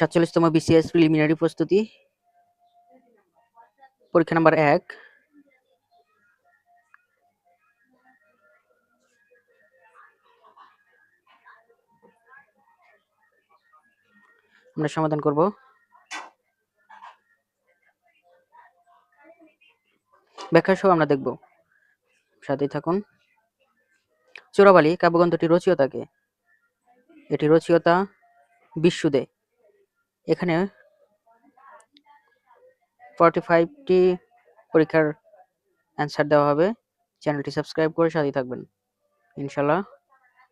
সাতচল্লিশতম BCS preliminary প্রস্তুতি। পরীক্ষা নাম্বার এক। আমরা সমাধান করব। ব্যাখ্যা সহ আমরা দেখব। সাথেই থাকুন। চোরাবালি কাব্যগ্রন্থটি রচিয়তাকে। এটি রচিয়তা বিশ্বদে এখানে ফর্টি ফাইভটি পরীক্ষার অ্যান্সার দেওয়া হবে। চ্যানেলটি সাবস্ক্রাইব করে সাথেই থাকবেন। ইনশাল্লাহ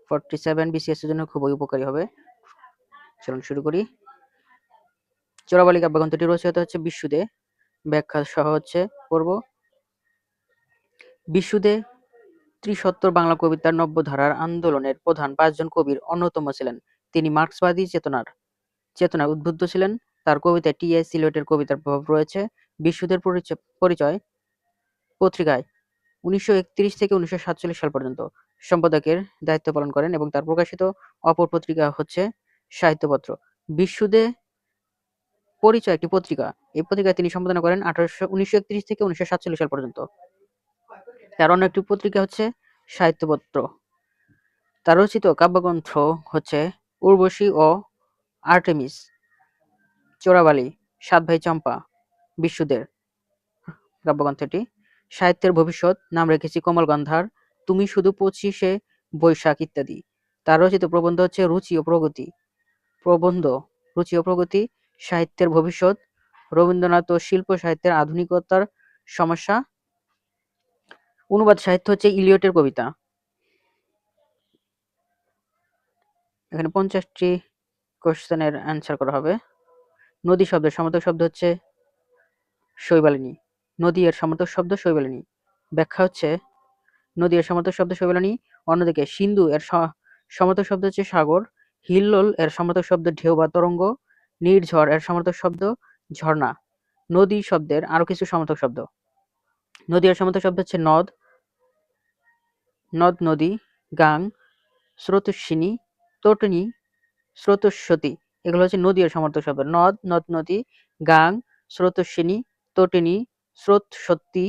ফর্টি সেভেন বিসিএস এর জন্য খুবই উপকারী হবে। চলুন শুরু করি। চোরাবালি কাব্যগ্রন্থটি রচিয়তা হচ্ছে বিশ্বদে ব্যাখ্যা সহ হচ্ছে পড়ব। বিশুদে ত্রিসত্তর বাংলা কবিতার নব্য ধারার আন্দোলনের প্রধান পাঁচজন কবির অন্যতম ছিলেন। তিনি মার্ক্সবাদী চেতনার চেতনায় উদ্বুদ্ধ ছিলেন। তার কবিতায় টি এস সিলেটের কবিতার প্রভাব রয়েছে। বিশুদের পরিচয় পত্রিকায় উনিশশো একত্রিশ থেকে উনিশশো সাতচল্লিশ সাল পর্যন্ত সম্পাদকের দায়িত্ব পালন করেন এবং তার প্রকাশিত অপর পত্রিকা হচ্ছে সাহিত্যপত্র। বিশুদে পরিচয় একটি পত্রিকা। এই পত্রিকায় তিনি সম্পাদনা করেন আঠারোশো, উনিশশো থেকে উনিশশো সাতচল্লিশ সাল পর্যন্ত। তার অন্য একটি পত্রিকা হচ্ছে সাহিত্যপত্র। তার রচিত কাব্যগ্রন্থ হচ্ছে উর্বশী ও আর্টেমিস, চোরাবালি সাত ভাই চম্পা বিশুদের কাব্যগ্রন্থটি সাহিত্যের ভবিষ্যৎ, নাম রেখেছি কমল গন্ধার, তুমি শুধু পঁচিশে বৈশাখ ইত্যাদি। তার রচিত প্রবন্ধ হচ্ছে রুচি ও প্রগতি। প্রবন্ধ, রুচি ও প্রগতি, সাহিত্যের ভবিষ্যৎ, রবীন্দ্রনাথ ও শিল্প সাহিত্যের আধুনিকতার সমস্যা। অনুবাদ সাহিত্য হচ্ছে ইলিয়টের কবিতা। এখানে পঞ্চাশটি কোশ্চেনের অ্যান্সার করা হবে। নদী শব্দের সমর্থক শব্দ হচ্ছে শৈবালিনী। নদী এর সমর্থক শব্দ শৈবালিনী। ব্যাখ্যা হচ্ছে, নদী এর সমর্থক শব্দ শৈবালিনী, অন্যদিকে সিন্ধু এর সমর্থক শব্দ হচ্ছে সাগর, হিল্লোল এর সমর্থক শব্দ ঢেউ বা তরঙ্গ নির্ঝর এর সমর্থক শব্দ ঝর্ণা। নদী শব্দের আরও কিছু সমর্থক শব্দ। নদী এর সমর্থক শব্দ হচ্ছে নদ নদ নদী, গাং, স্রোতস্বিনী, তটনী স্রোতস্বতী। এগুলো হচ্ছে নদী এর সমর্থক শব্দ। নদ নদ, নদী, গাং, স্রোতস্বিনী, তটিনী স্রোত সত্যি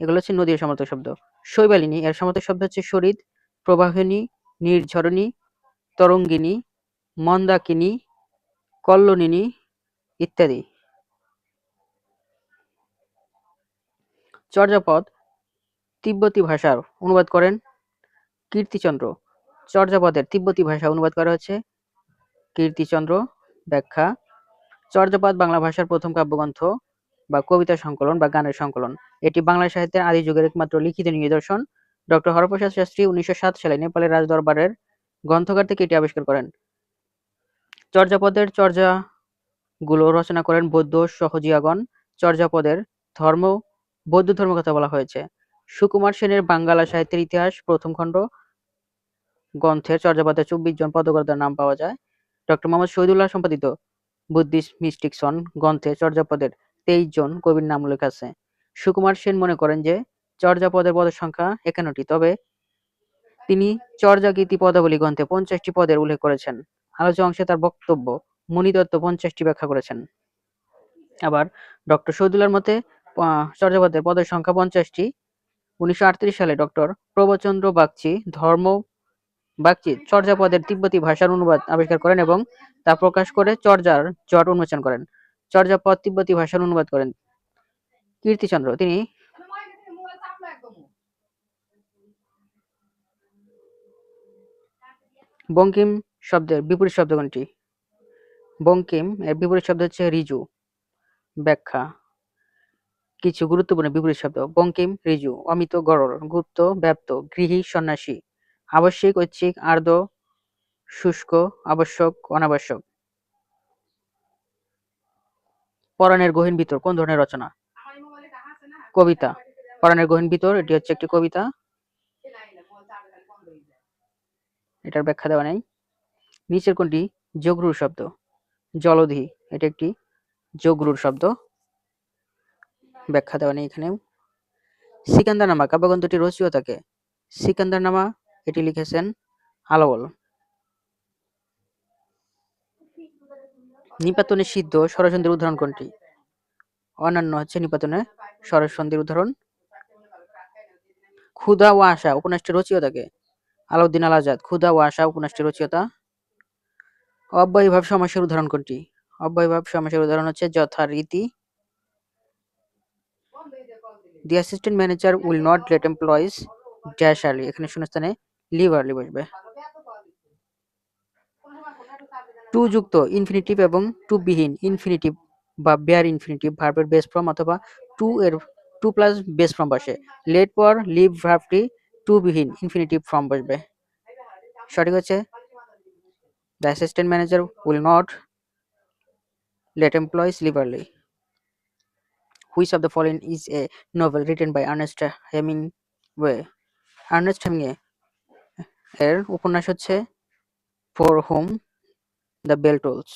এগুলো হচ্ছে নদীর সমর্থক শব্দ। শৈবালিনী, এর সমর্থক শব্দ হচ্ছে শরীর, প্রবাহিনী, নির্ঝরণী, তরঙ্গিনী, মন্দাকিনী কল্লনিনী ইত্যাদি। চর্যাপদ, তিব্বতী ভাষার অনুবাদ করেন কীর্তিচন্দ্র। চর্যাপদের তিব্বতী ভাষা অনুবাদ করা হচ্ছে কীর্তিচন্দ্র ব্যাখ্যা, চর্যাপদ বাংলা ভাষার প্রথম কাব্যগ্রন্থ বা কবিতা সংকলন বা গানের সংকলন। এটি বাংলা সাহিত্যের আদি যুগের একমাত্র লিখিত নিদর্শন। ডক্টর হরপ্রসাদ শাস্ত্রী উনিশশো সাত সালে নেপালের রাজদরবারের গ্রন্থগার থেকে এটি আবিষ্কার করেন। চর্যাপদের চর্যাগুলো রচনা করেন বৌদ্ধ সহজিয়াগণ। চর্যাপদের ধর্ম, বৌদ্ধ ধর্ম কথা বলা হয়েছে। সুকুমার সেনের বাঙ্গালা সাহিত্যের ইতিহাস প্রথম খণ্ড গ্রন্থের চর্যাপদের চব্বিশ জন পদকর্তার নাম পাওয়া যায়। ডক্টর মোহাম্মদ শহীদুল্লাহ সম্পাদিত বুদ্ধিস্ট মিস্টিকসন গ্রন্থে চর্যাপদের তেইশ জন কবির নাম উল্লেখ আছে। সুকুমার সেন মনে করেন যে চর্যাপদের পদের সংখ্যা একান্নটি, তবে তিনি চর্যাগীতি পদাবলী গ্রন্থে পঞ্চাশটি পদের উল্লেখ করেছেন। আলোচ্য অংশে তার বক্তব্য মুনিদত্ত পঞ্চাশটি ব্যাখ্যা করেছেন। আবার ডক্টর শহীদুল্লাহর মতে চর্যাপদের পদের সংখ্যা পঞ্চাশটি। উনিশশো আটত্রিশ সালে ডক্টর প্রবচন্দ্র বাগচি ধর্ম বাগচি, চর্যাপদের তিব্বতী ভাষার অনুবাদ আবিষ্কার করেন এবং তা প্রকাশ করে চর্যার জট উন্মোচন করেন। চর্যাপদ তিব্বতী ভাষার অনুবাদ করেন কীর্তিচন্দ্র। তিনি বঙ্কিম শব্দের বিপরীত শব্দ কোনটি? বঙ্কিম এর বিপরীত শব্দ হচ্ছে রিজু। ব্যাখ্যা, কিছু গুরুত্বপূর্ণ বিপরীত শব্দ। বঙ্কিম, রিজু, অমিত গরল গুপ্ত, ব্যাপ্ত, গৃহী, সন্ন্যাসী। আবশ্যিক, ঐচ্ছিক, আর্দ্র, শুষ্ক, আবশ্যক, অনাবশ্যক। পরাণের গহীন ভিতর, কোন ধরনের রচনা? কবিতা। পরাণের গহীন ভিতর, এটি হচ্ছে একটি কবিতা। এটার ব্যাখ্যা দেওয়া নেই। নিচের কোনটি? যোগরুর শব্দ। জলধি, এটি একটি যোগরুর শব্দ। ব্যাখ্যা দেওয়া নেই এখানেও। সিকান্দার নামা কাব্যগ্রন্থটি সিকান্দার নামা এটি লিখেছেন আলাওল নিপাতনে সিদ্ধ স্বরসন্ধির উদাহরণ কোনটি? অন্যান্য হচ্ছে নিপাতনে স্বরসন্ধির উদাহরণ। ক্ষুধা ও আশা উপন্যাসটি রচিয়তাকে? আলাউদ্দিন আল আজাদ ক্ষুধা ও আশা উপন্যাসটি রচিয়তা। অব্যয়ীভাব সমাসের উদাহরণ কোনটি? অব্যয়ীভাব সমাসের উদাহরণ হচ্ছে যথারীতি। The assistant manager will not let employees dash early এখানে শূন্যস্থানে লিভ আর্লি বসবে টু যুক্ত ইনফিনিটিভ এবং টু বিহীন ইনফিনিটিভ বা বেয়ার ইনফিনিটিভ ভার্বের বেস ফর্ম অথবা টু এর, টু প্লাস বেস ফর্ম বসে। লেট পর লিভ ভার্বটি টু বিহীন ইনফিনিটিভ ফর্ম বসবে। সঠিক হচ্ছে? The assistant manager will not let employees leave early which of the following is a novel written by Ernest Hemingway Ernest Hemingway এর উপন্যাস হচ্ছে for whom the bell tolls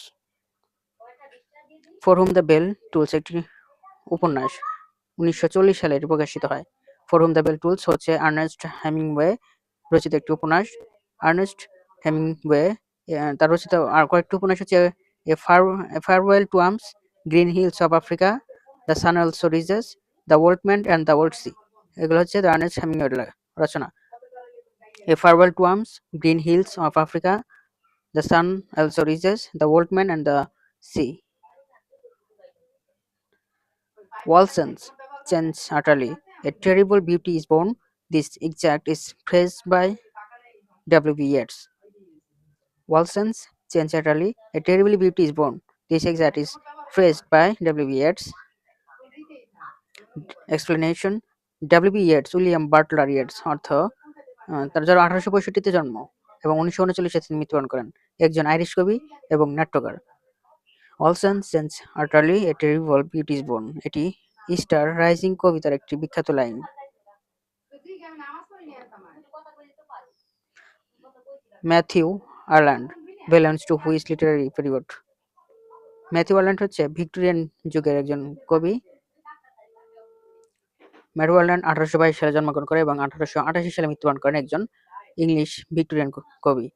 for whom the bell tolls একটি উপন্যাস। উনিশশো চল্লিশ সালে এটি প্রকাশিত হয়। For whom the bell tolls হচ্ছে আর্নেস্ট হেমিংওয়ে রচিত একটি উপন্যাস। আর্নেস্ট হেমিংওয়ে আহ, তার রচিত আর কয়েকটি উপন্যাস হচ্ছে a far farewell to arms green hills of Africa the sun also rises the old man and the old sea এগুলো হচ্ছে দ্য আর্নেস্ট হেমিংওয়ের লে- A farewell to arms, green hills of Africa, the sun also rises. the old man and the sea. Walsons change utterly. A terrible beauty is born. This exact is praised by W.B. Yeats. Walsons change utterly. A terrible beauty is born. This exact is praised by W.B. Yeats. Explanation W.B. Yeats, William Butler Yeats, author, তার যারা আঠারোশো পঁয়ষট্টিতে জন্ম এবং উনিশশো উনচল্লিশে তিনি মৃত্যুবরণ করেন। একজন আইরিশ কবি এবং নাট্যকার। All changed changed utterly a terrible beauty is born এটি ইস্টার রাইজিং কবিতার একটি বিখ্যাত line. Matthew Arnold belongs to which literary period Matthew Arnold হচ্ছে ভিক্টোরিয়ান যুগের একজন কবি। ম্যাথিউ আঠারোশো বাইশ সালে জন্মগ্রহণ করে এবং আঠারোশো আঠাশি সালে মৃত্যুবরণ করেন একজন ইংলিশ ভিক্টোরিয়ান কবি।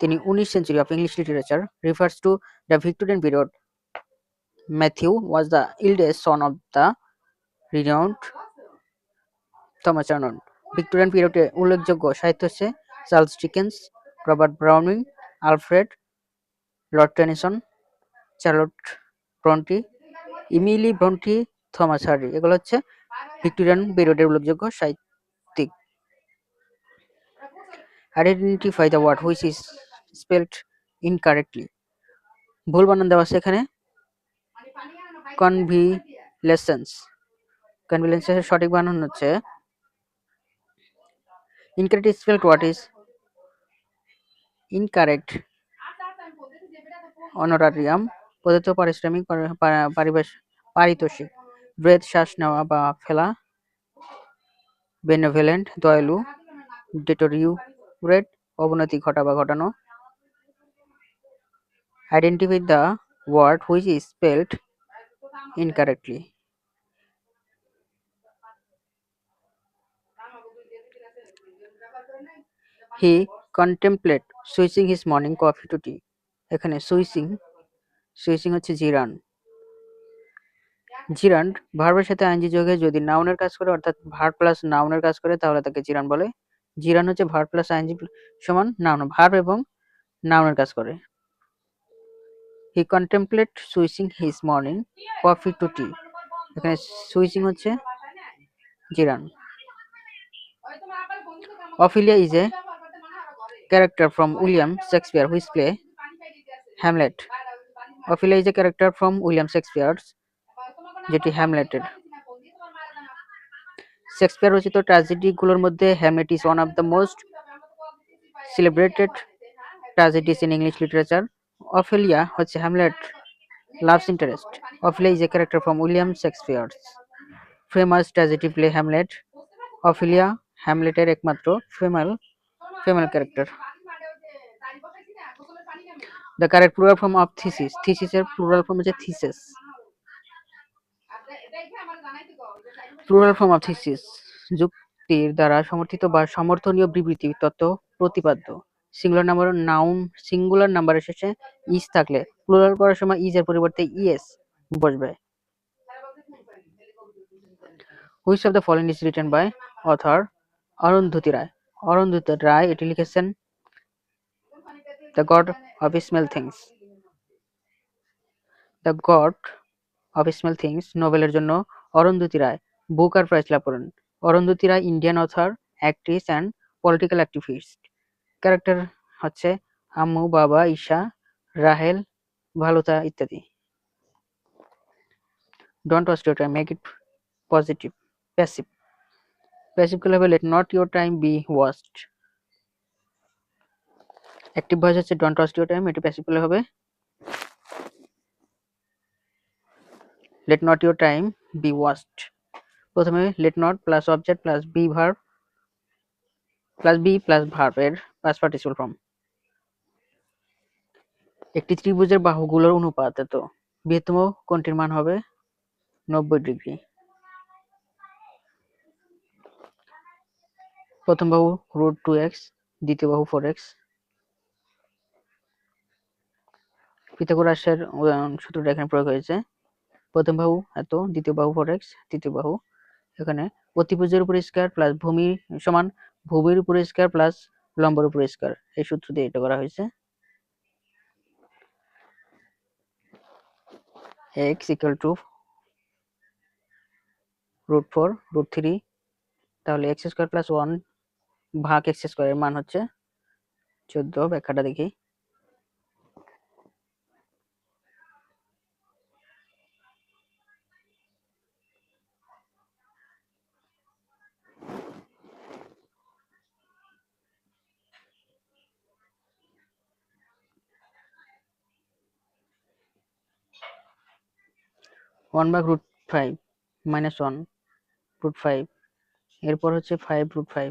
তিনি উনিশ century of English literature refers to the Victorian period Matthew was the eldest son of the renowned Thomas Arnold Victorian পিরিয়ডে উল্লেখযোগ্য সাহিত্য হচ্ছে Charles Dickens Robert Browning Alfred Lord Tennyson Charlotte Bronte Emily Bronte Thomas Hardy এগুলো হচ্ছে Victorian পিরিয়ডের উল্লেখযোগ্য সাহিত্যিক। Identify the word which is spelled incorrectly ভুল বানান দেওয়া আছে এখানে। কনভিলেসেন্স কনভিলেন্সের সঠিক বানান হচ্ছে incorrect spelled what is incorrect honorarium প্রদত্ত পারিশ্রমিক পারি- পারিতোষিক ব্রেথ শ্বাস নেওয়া বা ফেলা, বেনেভেলেন্ট, দয়ালু, ডেটোরিউরেট, অবনতি ঘটা বা ঘটানো। Identify the word which is spelled incorrectly he contemplate switching his morning coffee to tea এখানে সুইচিং সুইচিং হচ্ছে জিরান। জিরান, ভার্বের সাথে আইনজি যোগে যদি নাউনের কাজ করে, অর্থাৎ ভার্ব প্লাস নাউনের কাজ করে, তাহলে তাকে জিরান বলে। জিরান হচ্ছে ভার্ব প্লাস আইনজি সমান নাউন, ভার্ব এবং নাউনের কাজ করে। He contemplate switching his morning coffee to tea এখানে সুইচিং হচ্ছে gerund. Ophelia is a character from William Shakespeare which play Hamlet. Ophelia is a character from William Shakespeare's যেটি হ্যামলেটের Shakespeare রচিত ট্র্যাজেডিগুলোর মধ্যে Hamlet is one of the most celebrated tragedies in English literature Ophelia হচ্ছে Hamlet loves interest Ophelia is a character from William Shakespeare's famous tragedy play Hamlet Ophelia হ্যামলেটের একমাত্র female female character the correct plural form of thesis থিসিসের plural form হচ্ছে thesis plural form of thesis যুক্তির দ্বারা সমর্থিত বা সমর্থনীয় বিবৃতি, তত্ত্ব, প্রতিপাদ্য। Singular number noun singular নাম্বারের শেষে ইস থাকলে প্লুরাল করার সময় ইজ এর পরিবর্তে ইএস বসবে। Which of the following is written by author Arundhati Roy Arundhati Roy এটি লিখেছেন the god of small things the god of small things নোবেলের জন্য অরুন্ধতী রায় প্রাইজ লাভ করেন। Arundhati Roy Indian author actress and political activist character হচ্ছে আম্মু, বাবা, ঈশা, রাহেল, ভালুতা ইত্যাদি। Don't waste your time make it positive passive passive হবে let not your time be waste active voice হচ্ছে don't waste your time এটি passive করলে হবে। Let not your time be waste প্রথমে let not plus object plus be verb plus be plus verb এর past participle form একটি ত্রিভুজের বাহুগুলোর অনুপাত এত। বৃহত্তম কোণটির মান হবে? নব্বই ডিগ্রি। প্রথম বাহু রুট টু এক্স দ্বিতীয় বাহু ফোর এক্স পিথাগোরাসের সূত্রটা এখানে প্রয়োগ হয়েছে প্রথম বাহু এত দ্বিতীয় বাহু ফোর এক্স তৃতীয় বাহু এখানে অতিভুজের উপর স্কয়ার প্লাস ভূমি সমান ভূমির উপর স্কয়ার প্লাস লম্বের উপর স্কয়ার এই সূত্র দিয়ে এটা করা হয়েছে। X equal to root four root three তাহলে এক্স স্কোয়ার প্লাস ওয়ান ভাগ এক্স স্কোয়ারের মান হচ্ছে চোদ্দ। ব্যাখ্যাটা দেখি। ওয়ান ভাগ root five minus one root five এরপর হচ্ছে five root five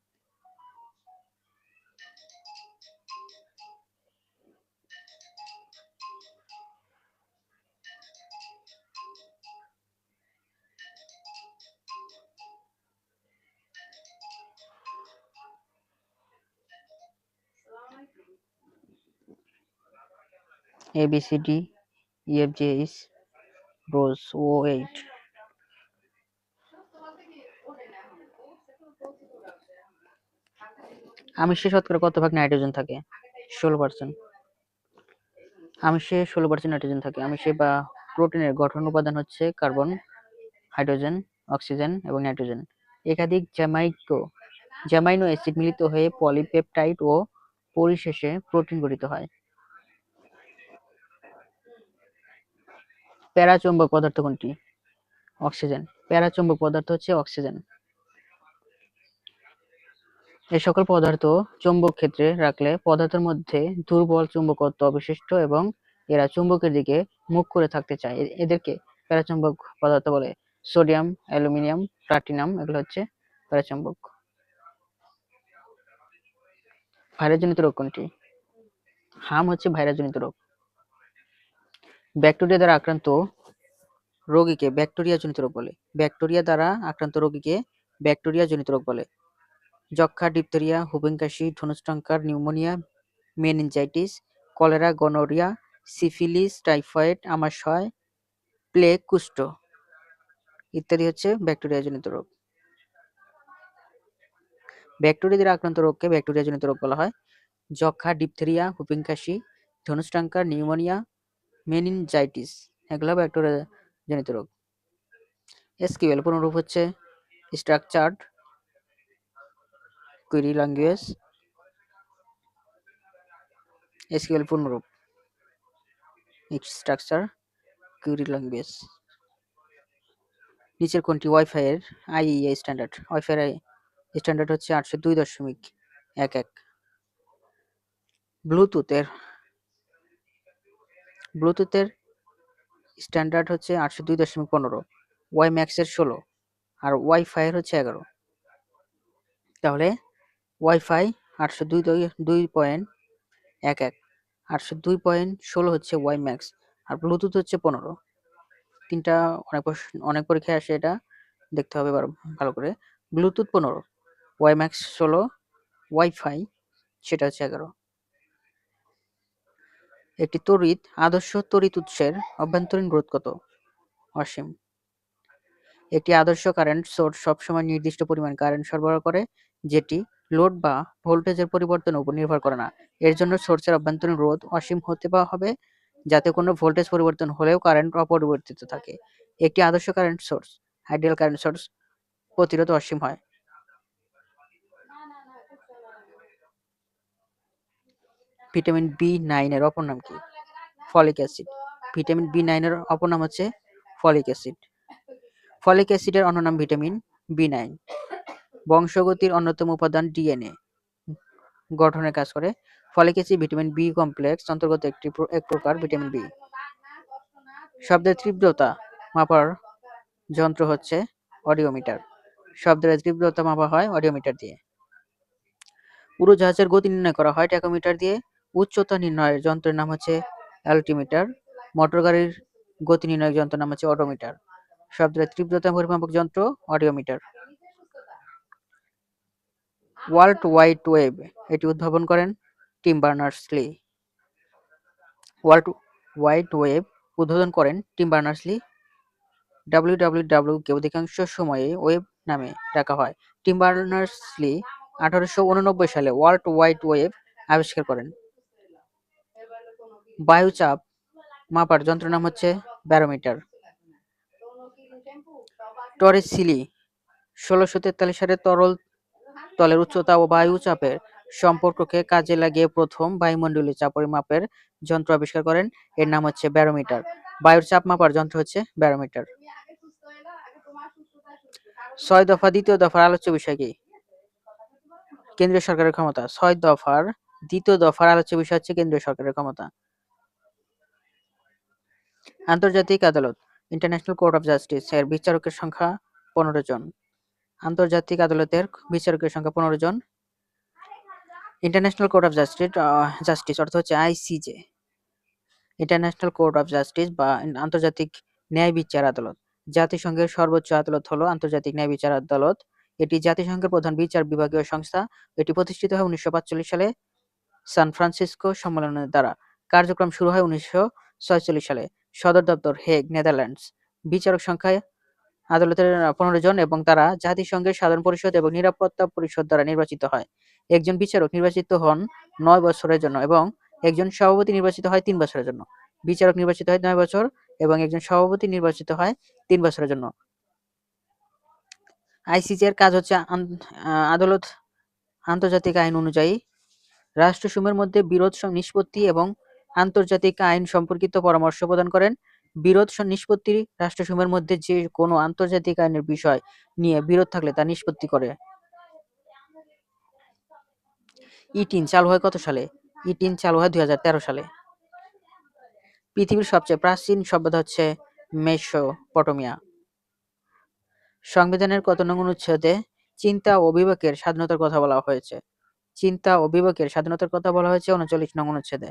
A, B, C, D E F, G, H Rose O, eight. আমিষে শতকরা কত ভাগ নাইট্রোজেন থাকে? ষোলো পার্সেন্ট আমিষে ষোলো পার্সেন্ট নাইট্রোজেন থাকে। আমিষে বা প্রোটিনের গঠন উপাদান হচ্ছে কার্বন, হাইড্রোজেন, অক্সিজেন এবং নাইট্রোজেন। একাধিক জ্যামাইকো, জ্যামাইনো অ্যাসিড মিলিত হয়ে পলিপেপটাইড ও পরিশেষে প্রোটিন গঠিত হয়। প্যারাচৌম্বক পদার্থ কোনটি? অক্সিজেন। প্যারাচৌম্বক পদার্থ হচ্ছে অক্সিজেন। এই সকল পদার্থ চৌম্বক ক্ষেত্রে রাখলে পদার্থের মধ্যে দুর্বল চুম্বকত্ব অবশিষ্ট এবং এরা চুম্বকের দিকে মুখ করে থাকতে চায়। এদেরকে প্যারাচৌম্বক পদার্থ বলে। সোডিয়াম, অ্যালুমিনিয়াম, প্লাটিনাম এগুলো হচ্ছে প্যারাচৌম্বক। ভাইরাসজনিত রোগ কোনটি? হাম হচ্ছে ভাইরাসজনিত রোগ। ব্যাকটেরিয়া দ্বারা আক্রান্ত রোগীকে ব্যাকটেরিয়া জনিত রোগ বলে। ব্যাকটেরিয়া দ্বারা আক্রান্ত রোগীকে ব্যাকটেরিয়া জনিত রোগ বলে। যক্ষা ডিপথেরিয়া হুপিং কাশি ধনুষ্টঙ্কার pneumonia, meningitis, cholera, gonorrhoea, syphilis, typhoid, আমাশয় plague কুষ্ঠ ইত্যাদি হচ্ছে ব্যাকটেরিয়া জনিত রোগ। ব্যাকটেরিয়া দ্বারা আক্রান্ত রোগকে ব্যাকটেরিয়া জনিত রোগ বলা হয়। যক্ষা ডিপথেরিয়া হুপিং কাশি ধনুষ্টঙ্কার নিউমোনিয়া মেনিনজাইটিস এগুলো ব্যাকটেরিয়া জনিত রোগ এসকিউএল পুনরূপ হচ্ছে স্ট্রাকচার্ড কুইরি ল্যাঙ্গুয়েজ এসকিউএল পূর্ণরূপ স্ট্রাকচার কুইরি ল্যাঙ্গুয়েজ নিচের কোনটি? ওয়াইফাই এর আইইএ স্ট্যান্ডার্ড ওয়াইফাই স্ট্যান্ডার্ড হচ্ছে আটশো দুই দশমিক এক এক। ব্লুটুথের ব্লুটুথের স্ট্যান্ডার্ড হচ্ছে আটশো দুই দশমিক পনেরো ওয়াই ম্যাক্সের ষোলো আর ওয়াইফাই এর হচ্ছে এগারো। তাহলে ওয়াইফাই আটশো দুই দুই পয়েন্ট এক এক, আটশো দুই পয়েন্ট ষোলো হচ্ছে ওয়াই ম্যাক্স আর ব্লুটুথ হচ্ছে পনেরো। তিনটা অনেক অনেক পরীক্ষায় আসে এটা, দেখতে হবে ভালো করে। ব্লুটুথ পনেরো ওয়াই ম্যাক্স ষোলো ওয়াইফাই সেটা হচ্ছে এগারো। একটি তড়িৎ, আদর্শ তড়িৎ উৎসের অভ্যন্তরীণ রোধ কত? অসীম। একটি আদর্শ কারেন্ট সোর্স সবসময় নির্দিষ্ট পরিমাণ কারেন্ট সরবরাহ করে, যেটি লোড বা ভোল্টেজের পরিবর্তনের উপর নির্ভর করে না। এর জন্য সোর্সের অভ্যন্তরীণ রোধ অসীম হতে বা হবে, যাতে কোনো ভোল্টেজ পরিবর্তন হলেও কারেন্ট অপরিবর্তিত থাকে। একটি আদর্শ current source ideal current source প্রতিরোধ অসীম হয়। ভিটামিন বি নাইনের অপর নাম কি? Folic acid. ভিটামিন বি নাইনের অপর নাম হচ্ছে ফলিক অ্যাসিড। ফলিক অ্যাসিডের অন্য নাম ভিটামিন বি নাইন বংশগতির অন্যতম উপাদান ডিএনএ গঠনের কাজ করে। Folic acid vitamin B complex অন্তর্গত একটি এক প্রকার ভিটামিন বি শব্দের তীব্রতা মাপার যন্ত্র হচ্ছে অডিওমিটার। শব্দের তীব্রতা মাপা হয় অডিওমিটার দিয়ে। উড়োজাহাজের গতি নির্ণয় করা হয় ট্যাকোমিটার দিয়ে। উচ্চতা নির্ণয়ের যন্ত্রের নাম হচ্ছে অ্যালটিমিটার, মোটর গাড়ির গতি নির্ণয়ের যন্ত্রের নাম হচ্ছে অটোমিটার। শব্দের তীব্রতা পরিমাপক যন্ত্র, অডিওমিটার। ওয়ার্ল্ড ওয়াইড ওয়েব, এটি উদ্ভাবন করেন Tim Berners Lee World Wide Web উদ্বোধন করেন টিম বার্নার্স-লি ডাব্লিউ কে অধিকাংশ সময়ে ওয়েব নামে ডাকা হয়। টিম বার্নার্স-লি আঠারোশো উননব্বই সালে ওয়ার্ল্ড ওয়াইড ওয়েব আবিষ্কার করেন। বায়ুচাপ মাপার যন্ত্র নাম হচ্ছে ব্যারোমিটার। টরেস সিলি, ষোলোশো তেতাল্লিশ সালে তরল তলের উচ্চতা ও বায়ুচাপের সম্পর্ককে কাজে লাগিয়ে প্রথম বায়ুমণ্ডলীয় চাপ পরিমাপের যন্ত্র আবিষ্কার করেন। এর নাম হচ্ছে ব্যারোমিটার। বায়ুর চাপ মাপার যন্ত্র হচ্ছে ব্যারোমিটার। ছয় দফা, দ্বিতীয় দফার আলোচ্য বিষয় কি? কেন্দ্রীয় সরকারের ক্ষমতা। ছয় দফার, দ্বিতীয় দফার আলোচ্য বিষয় হচ্ছে কেন্দ্রীয় সরকারের ক্ষমতা। আন্তর্জাতিক আদালত ইন্টারন্যাশনাল কোর্ট অফ জাস্টিস এর বিচারকের সংখ্যা পনেরো জন। আন্তর্জাতিক আদালতের বিচারকের সংখ্যা পনেরো জন। International Court of Justice justice অর্থ হচ্ছে ICJ International Court of Justice বা আন্তর্জাতিক ন্যায় বিচার আদালত। জাতিসংঘের সর্বোচ্চ আদালত হলো আন্তর্জাতিক ন্যায় বিচার আদালত। এটি জাতিসংঘের প্রধান বিচার বিভাগীয় সংস্থা। এটি প্রতিষ্ঠিত হয় উনিশশো সালে সান ফ্রান্সিসকো সম্মেলনের দ্বারা। কার্যক্রম শুরু হয় উনিশশো সালে। সদর দপ্তর হেগ, নেদারল্যান্ডস। বিচারক সংখ্যায় আদালতের পনেরো জন এবং তারা জাতিসংঘের সাধারণ পরিষদ এবং নিরাপত্তা পরিষদ দ্বারা নির্বাচিত হয়। একজন বিচারক নির্বাচিত হন নয় বছরের জন্য এবং একজন সভাপতি নির্বাচিত হয় তিন বছরের জন্য। বিচারক নির্বাচিত হয় নয় বছর এবং একজন সভাপতি নির্বাচিত হয় তিন বছরের জন্য। আইসিসি এর কাজ হচ্ছে আদালত আন্তর্জাতিক আইন অনুযায়ী রাষ্ট্রসমূহের মধ্যে বিরোধ নিষ্পত্তি এবং আন্তর্জাতিক আইন সম্পর্কিত পরামর্শ প্রদান করেন। বিরোধ নিষ্পত্তি রাষ্ট্রসমূহের মধ্যে যে কোনো আন্তর্জাতিক আইনের বিষয় নিয়ে বিরোধ থাকলে তা নিষ্পত্তি করে। ইটিন চালু হয় কত সালে? ইটিন চালু হয় দুই হাজার তেরো সালে। পৃথিবীর সবচেয়ে প্রাচীন সভ্যতা হচ্ছে মেসোপটেমিয়া। সংবিধানের কত নং অনুচ্ছেদে চিন্তা ও বিবেকের স্বাধীনতার কথা বলা হয়েছে। চিন্তা ও বিবেকের স্বাধীনতার কথা বলা হয়েছে উনচল্লিশ নং অনুচ্ছেদে।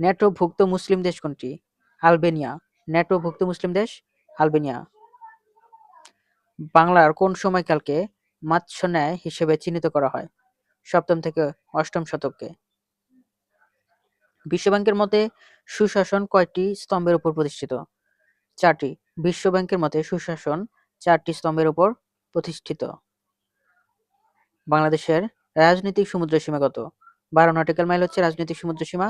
ন্যাটোভুক্ত মুসলিম দেশ কোনটি? আলবেনিয়া। ন্যাটোভুক্ত মুসলিম দেশ? আলবেনিয়া। বাংলার কোন সময়কালকে মাৎস্যন্যায় হিসেবে চিহ্নিত করা হয়? সপ্তম থেকে অষ্টম শতককে বিশ্বব্যাংকের মতে সুশাসন কয়টি স্তম্ভের উপর প্রতিষ্ঠিত? চারটি। বিশ্বব্যাংকের মতে সুশাসন চারটি স্তম্ভের উপর প্রতিষ্ঠিত। বাংলাদেশের রাজনৈতিক সমুদ্র সীমা কত? বারো নটিক্যাল মাইল হচ্ছে রাজনৈতিক সমুদ্র সীমা।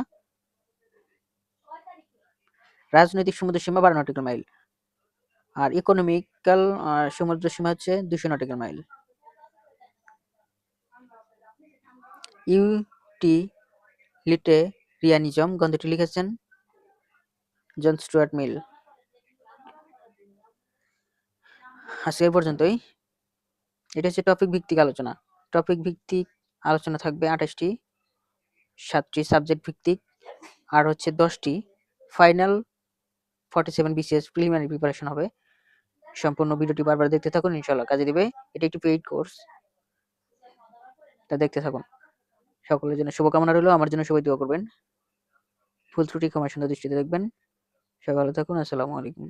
রাজনৈতিক সমুদ্র সীমা বারো নটিক্যাল মাইল আর ইকোনমিক্যাল সমুদ্র সীমা হচ্ছে দুশো nautical mile utilitarianism গ্রন্থটি লিখেছেন জন স্টুয়ার্ট মিল। আজকে পর্যন্তই। এটা হচ্ছে টপিক ভিত্তিক আলোচনা। টপিক ভিত্তিক আলোচনা থাকবে আঠাশটি, সাতটি সাবজেক্ট ভিত্তিক, আর হচ্ছে দশটি final forty seven BCS preliminary preparation হবে। সম্পূর্ণ ভিডিওটি বারবার দেখতে থাকুন ইনশাল্লাহ কাজে দিবে। এটা একটি পেইড কোর্স তা দেখতে থাকুন। সকলের জন্য শুভকামনা রইল। আমার জন্য সবাই দোয়া করবেন। ফুল ত্রুটি ক্ষমা সুন্দর দৃষ্টিতে দেখবেন। সবাই ভালো থাকুন। আসসালামু আলাইকুম।